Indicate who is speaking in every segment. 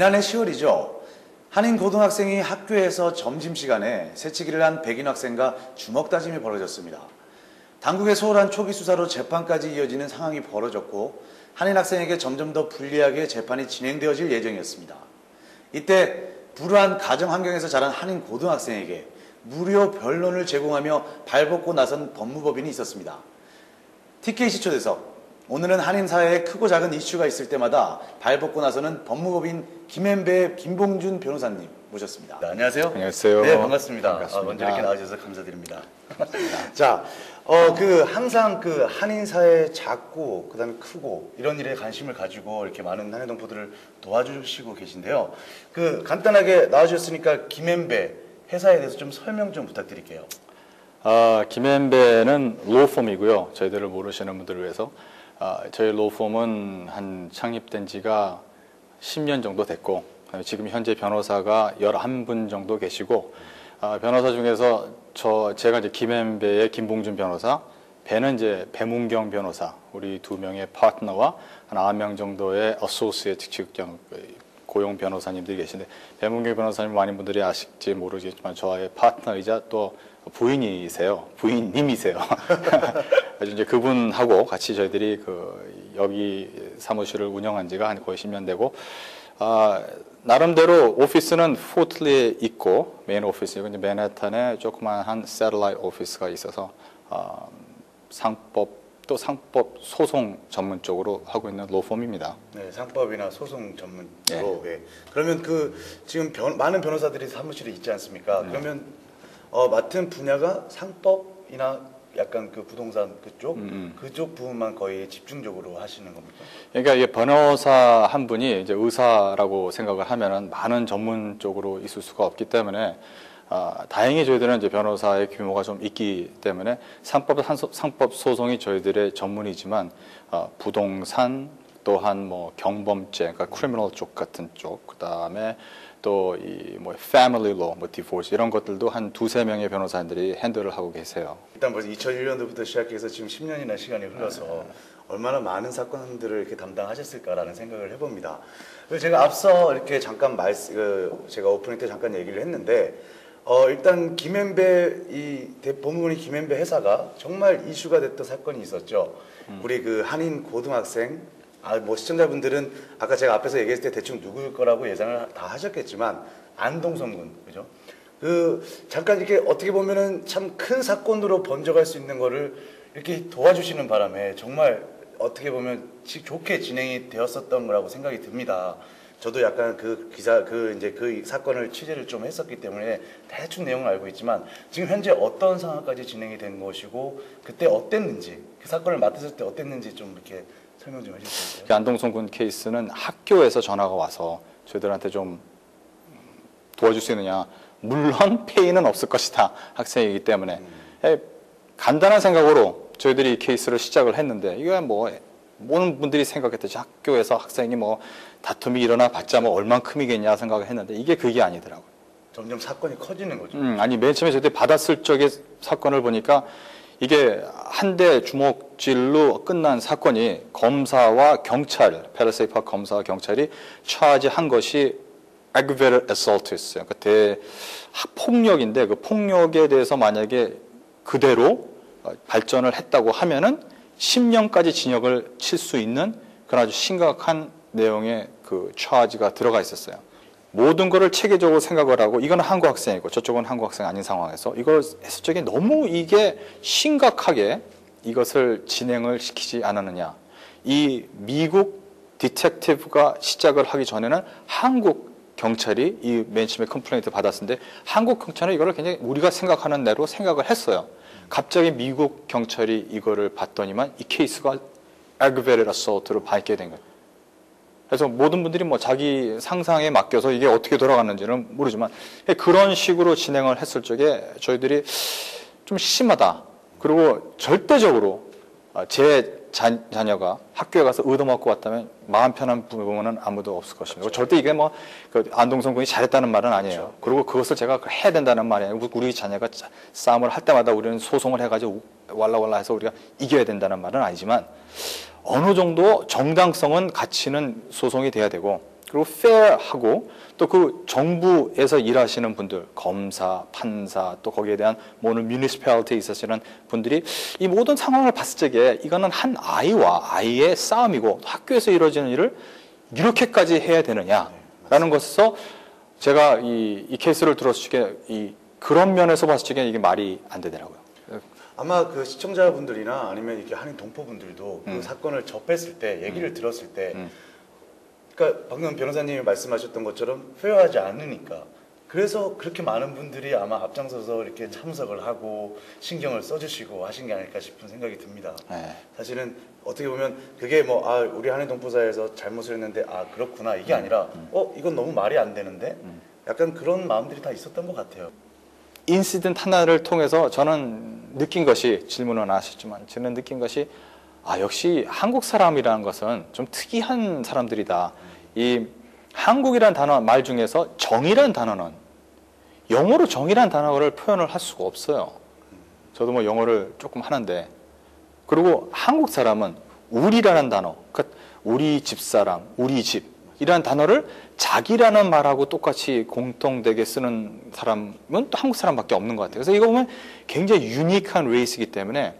Speaker 1: 지난해 10월이죠. 한인 고등학생이 학교에서 점심시간에 새치기를 한 백인 학생과 주먹 다짐이 벌어졌습니다. 당국의 소홀한 초기 수사로 재판까지 이어지는 상황이 벌어졌고 한인 학생에게 점점 더 불리하게 재판이 진행되어질 예정이었습니다. 이때 불우한 가정 환경에서 자란 한인 고등학생에게 무료 변론을 제공하며 발벗고 나선 법무법인이 있었습니다. TK 시초대석 오늘은 한인 사회에 크고 작은 이슈가 있을 때마다 발벗고 나서는 법무법인 김앤배 김봉준 변호사님 모셨습니다. 네, 안녕하세요.
Speaker 2: 안녕하세요.
Speaker 1: 네, 반갑습니다.
Speaker 2: 반갑습니다.
Speaker 1: 아, 먼저 이렇게 나와주셔서 감사드립니다. 자, 어, 그 항상 그 한인 사회 작고 그다음에 크고 이런 일에 관심을 가지고 이렇게 많은 한인 동포들을 도와주시고 계신데요. 그 간단하게 나와주셨으니까 김앤배 회사에 대해서 좀 설명 좀 부탁드릴게요.
Speaker 2: 아, 김앤배는 로펌이고요. 저희들을 모르시는 분들을 위해서 아, 저희 로펌은 한 창립된 지가 10년 정도 됐고 지금 현재 변호사가 11분 정도 계시고 아, 변호사 중에서 저 제가 이제 김앤배의 김봉준 변호사, 배는 이제 배문경 변호사, 우리 두 명의 파트너와 한 9명 정도의 어소시에이트 직장 고용 변호사님들이 계신데 배문경 변호사님 많은 분들이 아실지 모르겠지만 저의 파트너이자 또 부인이세요. 부인님이세요. 그래서 이제 그분하고 같이 저희들이 그 여기 사무실을 운영한 지가 한 거의 10년 되고 아, 나름대로 오피스는 포틀리에 있고 메인 오피스이고 맨해튼에 조그만 한 세틀라이트 오피스가 있어서 아, 상법 또 상법 소송 전문 쪽으로 하고 있는 로펌입니다.
Speaker 1: 네, 상법이나 소송 전문으로. 네. 그러면 그 지금 변, 많은 변호사들이 사무실에 있지 않습니까?
Speaker 2: 네.
Speaker 1: 그러면 어, 맡은 분야가 상법이나 약간 그 부동산 그쪽
Speaker 2: 음,
Speaker 1: 그쪽 부분만 거의 집중적으로 하시는 겁니까?
Speaker 2: 그러니까 이게 변호사 한 분이 이제 의사라고 생각을 하면은 많은 전문 쪽으로 있을 수가 없기 때문에 아, 다행히 저희들은 이제 변호사의 규모가 좀 있기 때문에 상법 상소- 상법 소송이 저희들의 전문이지만 어, 부동산 또한 뭐 경범죄 그러니까 크리미널 쪽 같은 쪽 그 다음에 또 이뭐 패밀리 로, 뭐 디포스 이런 것들도 한 두세 명의 변호사님들이 핸들을 하고 계세요.
Speaker 1: 일단 벌써 2001년도부터 시작해서 지금 10년이나 시간이 흘러서
Speaker 2: 네.
Speaker 1: 얼마나 많은 사건들을 이렇게 담당하셨을까라는 생각을 해봅니다. 제가 앞서 이렇게 잠깐 말, 그 제가 오프닝 때 잠깐 얘기를 했는데 어, 일단 김앤배 이 대- 법무부인 김앤배 회사가 정말 이슈가 됐던 사건이 있었죠.
Speaker 2: 음.
Speaker 1: 우리 그 한인 고등학생 아, 뭐 시청자분들은 아까 제가 앞에서 얘기했을 때 대충 누구일 거라고 예상을 다 하셨겠지만 안동성 군 그죠? 그 잠깐 이렇게 어떻게 보면은 참 큰 사건으로 번져갈 수 있는 거를 이렇게 도와주시는 바람에 정말 어떻게 보면 지- 좋게 진행이 되었었던 거라고 생각이 듭니다. 저도 약간 그 기사 그 이제 그 사건을 취재를 좀 했었기 때문에 대충 내용을 알고 있지만 지금 현재 어떤 상황까지 진행이 된 것이고 그때 어땠는지 그 사건을 맡았을 때 어땠는지 좀 이렇게 설명 좀 있어요?
Speaker 2: 그 안동성 군 케이스는 학교에서 전화가 와서 저희들한테 좀 음, 도와줄 수 있느냐. 물론 페이는 없을 것이다. 학생이기 때문에. 에, 간단한 생각으로 저희들이 이 케이스를 시작을 했는데 이거 뭐 모든 분들이 생각했듯이 학교에서 학생이 뭐 다툼이 일어나 봤자 뭐 얼만큼이겠냐 생각을 했는데 이게 그게 아니더라고요.
Speaker 1: 점점 사건이 커지는 거죠.
Speaker 2: 음, 아니 맨 처음에 저희들이 받았을 적의 사건을 보니까 이게 한 대 주먹질로 끝난 사건이 검사와 경찰, 페라세이파 검사와 경찰이 차지한 것이 aggravated assault였어요. 그러니까 대 폭력인데 그 폭력에 대해서 만약에 그대로 어, 발전을 했다고 하면은 10년까지 징역을 칠 수 있는 그런 아주 심각한 내용의 그 차지가 들어가 있었어요. 모든 거를 체계적으로 생각을 하고 이거는 한국 학생이고 저쪽은 한국 학생 아닌 상황에서 이걸 했을 적에 너무 이게 심각하게 이것을 진행을 시키지 않았느냐. 이 미국 디텍티브가 시작을 하기 전에는 한국 경찰이 이 맨 처음에 컴플레인트 받았는데 한국 경찰은 이거를 굉장히 우리가 생각하는 대로 생각을 했어요. 갑자기 미국 경찰이 이거를 봤더니만 이 케이스가 aggravated assault로 밝게 된 거예요. 그래서 모든 분들이 뭐 자기 상상에 맡겨서 이게 어떻게 돌아갔는지는 모르지만 그런 식으로 진행을 했을 적에 저희들이 좀 심하다. 그리고 절대적으로 아, 제 자, 자녀가 학교에 가서 얻어먹고 왔다면 마음 편한 부모는 아무도 없을 것입니다. 절대 이게 뭐 그 안동성 군이 잘했다는 말은 아니에요. 그리고 그것을 제가 해야 된다는 말이 아니고 우리 자녀가 자- 싸움을 할 때마다 우리는 소송을 해가지고 왈라왈라 해서 우리가 이겨야 된다는 말은 아니지만 어느 정도 정당성은 가치는 소송이 돼야 되고 그리고 fair하고 또 그 정부에서 일하시는 분들, 검사, 판사, 또 거기에 대한 뭐 오늘 municipality에 있으시는 분들이 이 모든 상황을 봤을 적에 이거는 한 아이와 아이의 싸움이고 학교에서 이루어지는 일을 이렇게까지 해야 되느냐라는 것에서 제가 이, 이 케이스를 들었을 적에 이 그런 면에서 봤을 적에 이게 말이 안 되더라고요.
Speaker 1: 아마 그 시청자분들이나 아니면 이렇게 한인 동포분들도 그
Speaker 2: 음.
Speaker 1: 사건을 접했을 때 얘기를 들었을 때
Speaker 2: 음.
Speaker 1: 그러니까 방금 변호사님이 말씀하셨던 것처럼 페어하지 않으니까 그래서 그렇게 많은 분들이 아마 앞장서서 이렇게 참석을 하고 신경을 써주시고 하신 게 아닐까 싶은 생각이 듭니다.
Speaker 2: 네.
Speaker 1: 사실은 어떻게 보면 그게 뭐 아 우리 한인 동포사에서 잘못을 했는데 아 그렇구나 이게 아니라 어 이건 너무 말이 안 되는데 약간 그런 마음들이 다 있었던 것 같아요.
Speaker 2: 인시던트 하나를 통해서 저는 느낀 것이 질문은 안 하셨지만 저는 느낀 것이 아 역시 한국 사람이라는 것은 좀 특이한 사람들이다. 이 한국이란 단어 말 중에서 정이란 단어는 영어로 정이란 단어를 표현을 할 수가 없어요. 저도 뭐 영어를 조금 하는데 그리고 한국 사람은 우리라는 단어, 그러니까 우리 집사람, 우리 집 이라는 단어를 자기라는 말하고 똑같이 공통되게 쓰는 사람은 또 한국 사람밖에 없는 것 같아요. 그래서 이거 보면 굉장히 유니크한 레이스이기 때문에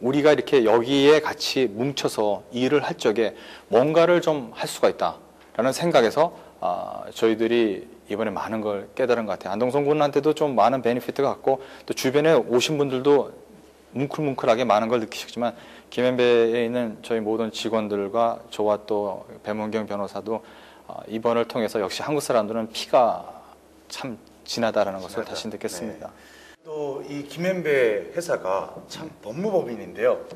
Speaker 2: 우리가 이렇게 여기에 같이 뭉쳐서 일을 할 적에 뭔가를 좀 할 수가 있다라는 생각에서 아, 저희들이 이번에 많은 걸 깨달은 것 같아요. 안동성 군한테도 좀 많은 베니피트가 같고 또 주변에 오신 분들도 뭉클뭉클하게 많은 걸 느끼셨지만 김현배에 있는 저희 모든 직원들과 저와 또 배문경 변호사도 어, 이번을 통해서 역시 한국 사람들은 피가 참 진하다라는 것을
Speaker 1: 진하다.
Speaker 2: 다시 느꼈습니다.
Speaker 1: 또 이 김현배 회사가 참 법무법인인데요.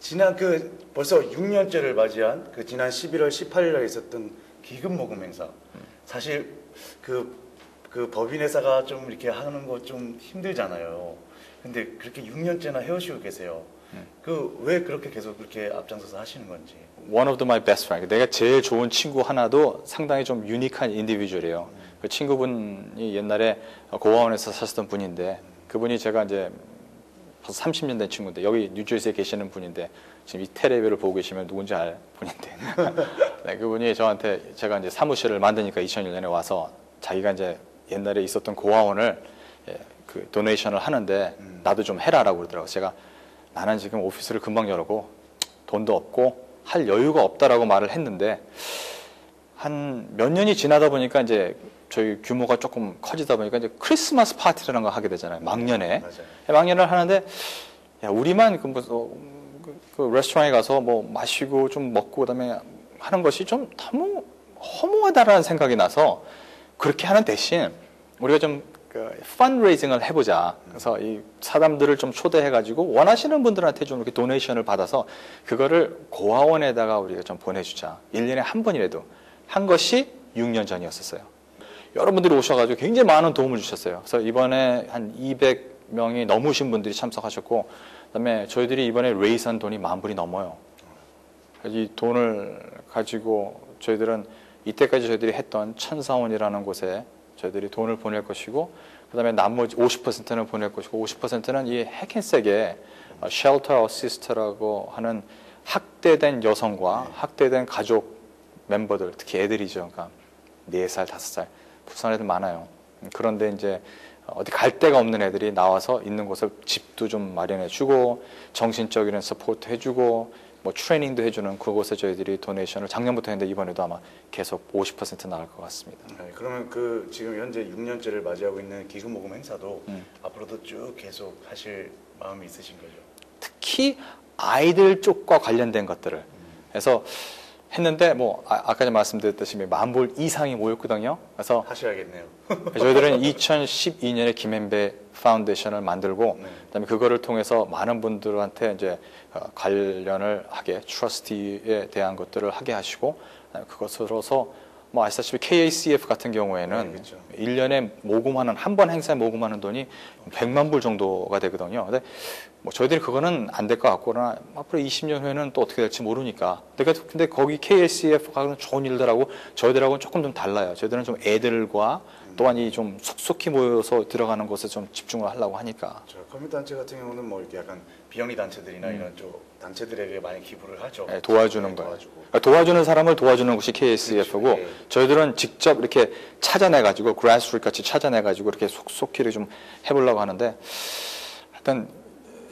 Speaker 1: 지난 그 벌써 6년째를 맞이한 그 지난 11월 18일에 있었던 기금 모금 행사. 사실 그, 그 법인 회사가 좀 이렇게 하는 거 좀 힘들잖아요. 근데 그렇게 6년째나 해오시고 계세요. 그 왜 그렇게 계속 그렇게 앞장서서 하시는 건지.
Speaker 2: One of the my best friend. 내가 제일 좋은 친구 하나도 상당히 좀 유니크한 인디비주얼이에요. 그 친구분이 옛날에 고아원에서 사셨던 분인데 그분이 제가 이제 벌써 30년 된 친구인데 여기 뉴저지에 계시는 분인데 지금 이 텔레비를 보고 계시면 누군지 알 분인데 네, 그분이 저한테 제가 이제 사무실을 만드니까 2001년에 와서 자기가 이제 옛날에 있었던 고아원을 예, 그 도네이션을 하는데 나도 좀 해라라고 그러더라고요. 제가 나는 지금 오피스를 금방 열고 돈도 없고 할 여유가 없다라고 말을 했는데 한 몇 년이 지나다 보니까 이제 저희 규모가 조금 커지다 보니까 이제 크리스마스 파티라는 걸 하게 되잖아요. 막년에.
Speaker 1: 맞아요.
Speaker 2: 막년을 하는데 야, 우리만 그 무슨 그, 그 레스토랑에 가서 뭐 마시고 좀 먹고 그다음에 하는 것이 좀 너무 허무하다라는 생각이 나서 그렇게 하는 대신 우리가 좀 그, 펀레이징을 해보자. 그래서 이 사람들을 좀 초대해가지고 원하시는 분들한테 좀 이렇게 도네이션을 받아서 그거를 고아원에다가 우리가 좀 보내주자. 1년에 한 번이라도 한 것이 6년 전이었었어요. 여러분들이 오셔가지고 굉장히 많은 도움을 주셨어요. 그래서 이번에 한 200명이 넘으신 분들이 참석하셨고, 그다음에 저희들이 이번에 레이스한 돈이 만 불이 넘어요. 이 돈을 가지고 저희들은 이때까지 저희들이 했던 천사원이라는 곳에 저희들이 돈을 보낼 것이고, 그다음에 나머지 50%는 보낼 것이고, 50%는 이 해켄색에 쉘터 어시스트라고 하는 학대된 여성과 학대된 가족 멤버들, 특히 애들이죠. 그러니까 4살, 5살. 부산 애들 많아요. 그런데 이제 어디 갈 데가 없는 애들이 나와서 있는 곳을 집도 좀 마련해 주고 정신적인 서포트 해주고 뭐 트레이닝도 해주는 그곳에 저희들이 도네이션을 작년부터 했는데 이번에도 아마 계속 50% 나갈 것 같습니다.
Speaker 1: 네, 그러면 그 지금 현재 6년째를 맞이하고 있는 기금 모금 행사도
Speaker 2: 음.
Speaker 1: 앞으로도 쭉 계속 하실 마음이 있으신 거죠?
Speaker 2: 특히 아이들 쪽과 관련된 것들을 그래서 했는데 뭐 아, 아까 전 말씀드렸듯이 만불 이상이 모였거든요. 그래서
Speaker 1: 하셔야겠네요.
Speaker 2: 저희들은 2012년에 김앤배 파운데이션을 만들고
Speaker 1: 네.
Speaker 2: 그다음에 그거를 통해서 많은 분들한테 이제 어, 관련을 하게 트러스티에 대한 것들을 하게 하시고 그것으로서 뭐 아시다시피 KACF 같은 경우에는
Speaker 1: 네, 그렇죠.
Speaker 2: 1년에 모금하는 한 번 행사에 모금하는 돈이 100만 불 정도가 되거든요. 근데 뭐 저희들이 그거는 안 될 것 같고 그러나 앞으로 20년 후에는 또 어떻게 될지 모르니까. 그러니까 근데 거기 KACF가 하는 좋은 일들하고 저희들하고는 조금 좀 달라요. 저희들은 좀 애들과 또한 이 좀 속속히 모여서 들어가는 곳에 좀 집중을 하려고 하니까
Speaker 1: 저 커뮤니티 단체 같은 경우는 뭐 이렇게 약간 비영리 단체들이나 이런 쪽 단체들에게 많이 기부를 하죠.
Speaker 2: 예, 도와주는 거예요.
Speaker 1: 도와주고.
Speaker 2: 그러니까 도와주는 사람을 도와주는 곳이 KSF고
Speaker 1: 그렇죠. 예.
Speaker 2: 저희들은 직접 이렇게 찾아내 가지고 그라스루트 같이 찾아내 가지고 이렇게 속속히를 좀 해보려고 하는데 하여튼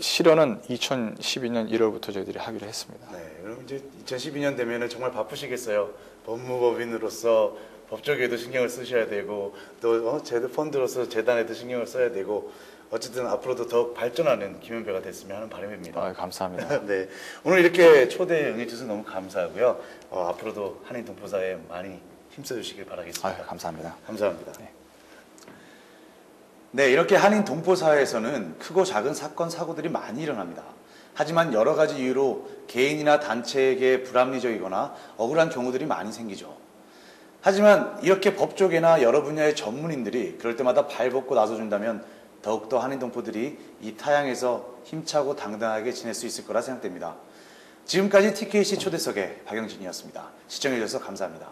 Speaker 2: 실현은 2012년 1월부터 저희들이 하기로 했습니다.
Speaker 1: 네, 그럼 이제 2012년 되면은 정말 바쁘시겠어요. 법무법인으로서 법조계에도 신경을 쓰셔야 되고 또 어, 제도 펀드로서 재단에도 신경을 써야 되고 어쨌든 앞으로도 더욱 발전하는 김현배가 됐으면 하는 바람입니다.
Speaker 2: 아, 감사합니다.
Speaker 1: 네, 오늘 이렇게 초대에 응해주셔서 너무 감사하고요. 어, 앞으로도 한인 동포사에 많이 힘써주시길 바라겠습니다.
Speaker 2: 아, 감사합니다.
Speaker 1: 감사합니다. 네, 이렇게 한인 동포 사회에서는 크고 작은 사건 사고들이 많이 일어납니다. 하지만 여러 가지 이유로 개인이나 단체에게 불합리적이거나 억울한 경우들이 많이 생기죠. 하지만 이렇게 법조계나 여러 분야의 전문인들이 그럴 때마다 발벗고 나서준다면 더욱더 한인 동포들이 이 타양에서 힘차고 당당하게 지낼 수 있을 거라 생각됩니다. 지금까지 TKC 초대석의 박영진이었습니다. 시청해주셔서 감사합니다.